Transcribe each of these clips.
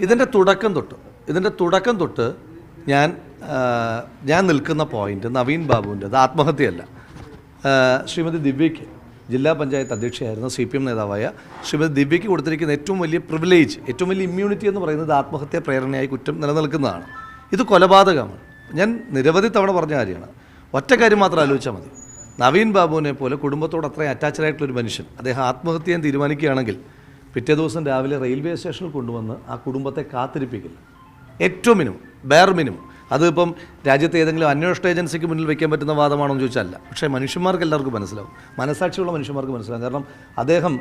ഇതിന്റെ തുടക്കം തൊട്ട് ഇതിന്റെ തുടക്കം തൊട്ട് ഞാൻ ഞാൻ നിൽക്കുന്ന പോയിന്റ് നവീൻ ബാബുവിന്റെ അത് ആത്മഹത്യയല്ല. ശ്രീമതി ദിവ്യയ്ക്ക് ജില്ലാ പഞ്ചായത്ത് അധ്യക്ഷയായിരുന്ന സി പി എം നേതാവായ ശ്രീമതി ദിവ്യയ്ക്ക് കൊടുത്തിരിക്കുന്ന ഏറ്റവും വലിയ പ്രിവിലേജ് ഏറ്റവും വലിയ ഇമ്മ്യൂണിറ്റി എന്ന് പറയുന്നത് ആത്മഹത്യ പ്രേരണയായി കുറ്റം നിലനിൽക്കുന്നതാണ്. ഇത് കൊലപാതകമാണ്. ഞാൻ നിരവധി തവണ പറഞ്ഞ കാര്യമാണ്. ഒറ്റ കാര്യം മാത്രം ആലോചിച്ചാൽ മതി. നവീൻ ബാബുവിനെ പോലെ കുടുംബത്തോട് അത്രയും അറ്റാച്ച്ഡ് ആയിട്ടുള്ള ഒരു മനുഷ്യൻ അദ്ദേഹം ആത്മഹത്യ തീരുമാനിക്കുകയാണെങ്കിൽ പിറ്റേ ദിവസം രാവിലെ റെയിൽവേ സ്റ്റേഷനിൽ കൊണ്ടുവന്ന് ആ കുടുംബത്തെ കാത്തിരിപ്പിക്കില്ല. ഏറ്റവും മിനിമം ബെയർ മിനിമം അതിപ്പം രാജ്യത്തെ ഏതെങ്കിലും അന്വേഷണ ഏജൻസിക്ക് മുന്നിൽ വയ്ക്കാൻ പറ്റുന്ന വാദമാണോ എന്ന് ചോദിച്ചാൽ പക്ഷേ മനുഷ്യന്മാർക്ക് എല്ലാവർക്കും മനസ്സിലാവും. മനസാക്ഷിയുള്ള മനുഷ്യന്മാർക്ക് മനസ്സിലാവും. കാരണം അദ്ദേഹം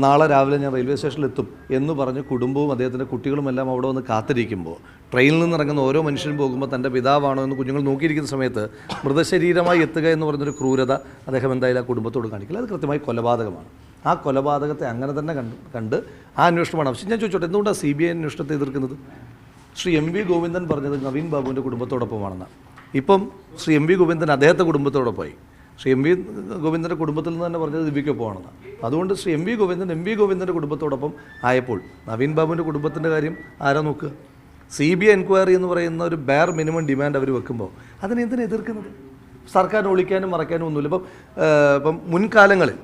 നാളെ രാവിലെ ഞാൻ റെയിൽവേ സ്റ്റേഷനിൽ എത്തും എന്ന് പറഞ്ഞ് കുടുംബവും അദ്ദേഹത്തിന്റെ കുട്ടികളും എല്ലാം അവിടെ വന്ന് കാത്തിരിക്കുമ്പോൾ ട്രെയിനിൽ നിന്ന് ഇറങ്ങുന്ന ഓരോ മനുഷ്യനും പോകുമ്പോൾ തന്റെ പിതാവാണോ എന്ന് കുഞ്ഞുങ്ങൾ നോക്കിയിരിക്കുന്ന സമയത്ത് മൃതശരീരമായി എത്തുക എന്ന് പറഞ്ഞൊരു ക്രൂരത അദ്ദേഹം എന്തായാലും ആ കുടുംബത്തോട് കാണിക്കില്ല. അത് കൃത്യമായി കൊലപാതകമാണ്. ആ കൊലപാതകത്തെ അങ്ങനെ തന്നെ കണ്ട് കണ്ട് ആ അന്വേഷണമാണ് ആവശ്യം. ഞാൻ ചോദിച്ചോട്ടെ എന്തുകൊണ്ടാണ് സി ബി ഐ അന്വേഷണത്തെ എതിർക്കുന്നത്? ശ്രീ എം വി ഗോവിന്ദൻ പറഞ്ഞത് നവീൻ ബാബുവിന്റെ കുടുംബത്തോടൊപ്പമാണെന്ന് ഇപ്പം ശ്രീ എം വി ഗോവിന്ദൻ അദ്ദേഹത്തെ കുടുംബത്തോടൊപ്പമായി. ശ്രീ എം വി ഗോവിന്ദന്റെ കുടുംബത്തിൽ നിന്ന് തന്നെ പറഞ്ഞത് ദിവ്യക്കൊപ്പമാണെന്ന് അതുകൊണ്ട് Shri M V Govindan M V ഗോവിന്ദന്റെ കുടുംബത്തോടൊപ്പം ആയപ്പോൾ നവീൻ ബാബുവിന്റെ കുടുംബത്തിന്റെ കാര്യം ആരാ നോക്കുക? സി ബി ഐ എൻക്വയറി എന്ന് പറയുന്ന ഒരു ബെയർ മിനിമം ഡിമാൻഡ് അവർ വെക്കുമ്പോൾ അതിനെ എതിർക്കുന്നത്? സർക്കാരിനെ ഒളിക്കാനും മറക്കാനും ഒന്നുമില്ല. ഇപ്പം ഇപ്പം മുൻകാലങ്ങളിൽ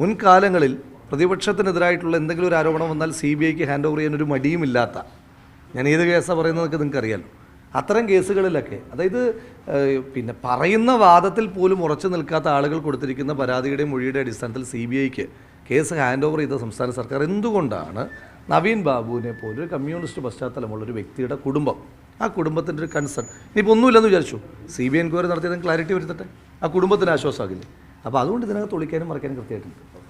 മുൻകാലങ്ങളിൽ പ്രതിപക്ഷത്തിനെതിരായിട്ടുള്ള എന്തെങ്കിലും ഒരു ആരോപണം വന്നാൽ സി ബി ഐക്ക് ഹാൻഡ് ഓവർ ചെയ്യാൻ ഒരു മടിയുമില്ലാത്ത ഞാൻ ഏത് കേസാണ് പറയുന്നതൊക്കെ നിങ്ങൾക്ക് അറിയാലോ അത്തരം കേസുകളിലൊക്കെ അതായത് പിന്നെ പറയുന്ന വാദത്തിൽ പോലും ഉറച്ചു നിൽക്കാത്ത ആളുകൾ കൊടുത്തിരിക്കുന്ന പരാതിയുടെയും മൊഴിയുടെ അടിസ്ഥാനത്തിൽ സി ബി ഐക്ക് കേസ് ഹാൻഡ് ഓവർ ചെയ്ത സംസ്ഥാന സർക്കാർ എന്തുകൊണ്ടാണ് നവീൻ ബാബുവിനെ പോലെ ഒരു കമ്മ്യൂണിസ്റ്റ് പശ്ചാത്തലമുള്ള ഒരു വ്യക്തിയുടെ കുടുംബം ആ കുടുംബത്തിന്റെ ഒരു കൺസേൺ ഇനിയിപ്പോൾ ഒന്നുമില്ലെന്ന് വിചാരിച്ചു. സി ബി എൻക്വയറി നടത്തിയതും ക്ലാരിറ്റി വരുത്തട്ടെ? ആ കുടുംബത്തിന് ആശ്വാസമാകില്ലേ? അപ്പോൾ അതുകൊണ്ട് ഇതിനകത്ത് ഒളിക്കാനും മറിക്കാനും കൃത്യമായിട്ടുണ്ട്.